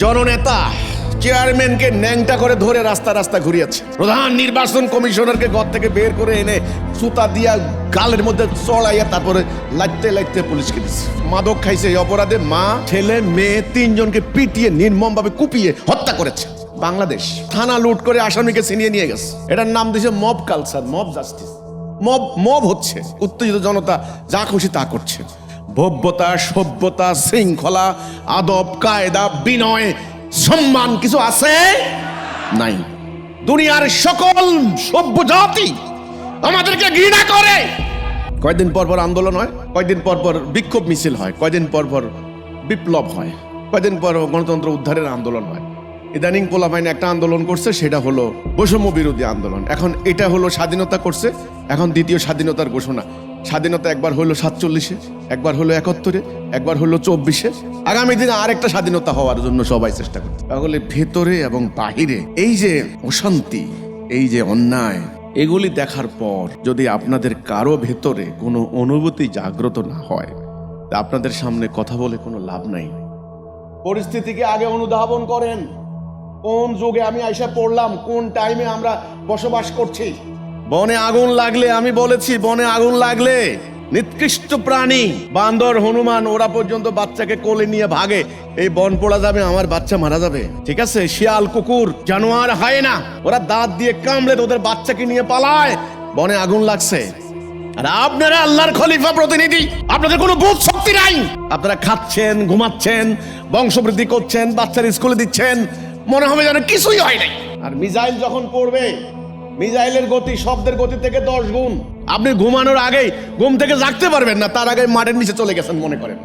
জননেতা, চেয়ারম্যানকে ন্যাংটা করে ধরে রাস্তা রাস্তা ঘুরিয়েছে। প্রধান নির্বাচন কমিশনারকে ঘর থেকে বের করে এনে সুতা দিয়া গালের মধ্যে চড়াইয়া তারপরে লাইতে লাইতে পুলিশকে দিচ্ছে মাদক খাইছে এই অপরাধে মা, ছেলে, মেয়ে তিনজনকে পিটিয়ে নির্মমভাবে কুপিয়ে হত্যা করেছে। বাংলাদেশ থানা লুট করে আসামিকে ছিনিয়ে নিয়ে গেছে। এটার নাম দিয়েছে mob culture, mob justice. Mob mob হচ্ছে। উত্তেজিত জনতা যা খুশি তা করছে। ভব্যতা, সভ্যতা, শৃঙ্খলা, আদব, কায়দা, বিনয়, সম্মান কিছু আছে? নাই। দুনিয়ার সকল সভ্য জাতি আমাদেরকে ঘৃণা করে। কয়দিন পর পর আন্দোলন হয়, কয়দিন পর পর বিক্ষোভ মিছিল হয়, কয়দিন পর পর বিপ্লব হয়, কয়দিন পর গণতন্ত্র উদ্ধারের আন্দোলন হয়। ইদানিং পোলাপাইন একটা আন্দোলন করছে, সেটা হলো বৈষম্য বিরোধী আন্দোলন। এখন এটা হলো স্বাধীনতা করছে, এখন দ্বিতীয় স্বাধীনতার ঘোষণা। স্বাধীনতা একবার হলো সাতচল্লিশে, একবার হলো একাত্তরে, একবার হলো চব্বিশে। আগামী দিনে আরেকটা স্বাধীনতা হওয়ার জন্য সবাই চেষ্টা করছে। তাহলে ভেতরে এবং বাহিরে এই যে অশান্তি, এই যে অন্যায়, এগুলি দেখার পর যদি আপনাদের কারও ভেতরে কোনো অনুভূতি জাগ্রত না হয়, তা আপনাদের সামনে কথা বলে কোনো লাভ নাই। পরিস্থিতিকে আগে অনুধাবন করেন। কোন যুগে আমি আইসা পড়লাম, কোন টাইমে আমরা বসবাস করছি? বনে আগুন লাগলে, আমি বলেছি, বনে আগুন লাগলে। নিকৃষ্ট প্রাণী, বান্দর, হনুমান, ওরা পর্যন্ত বাচ্চাকে কোলে নিয়ে ভাগে। এই বন পড়া যাবে, আমার বাচ্চা মারা যাবে। ঠিক আছে? শিয়াল, কুকুর, জানোয়ার হয় না ওরা দাঁত দিয়ে কামড়ে ওদের বাচ্চাকে নিয়ে পালায়। বনে আগুন লাগছে। আর আপনারা আল্লাহর খলিফা প্রতিনিধি, আপনাদের কোনো বোধ শক্তি নাই। আপনারা খাচ্ছেন, ঘুমাচ্ছেন, বংশবৃদ্ধি করছেন, বাচ্চার স্কুলে দিচ্ছেন, মনে হবে যেন কিছুই হয় নাই। আর মিসাইল যখন পড়বে মিসাইলের গতি শব্দের গতি থেকে দশ গুণ। আপনি ঘুমানোর আগেই ঘুম থেকে জাগতে পারবেন না, তার আগে মাঠের নিচে চলে গেছেন মনে করেন।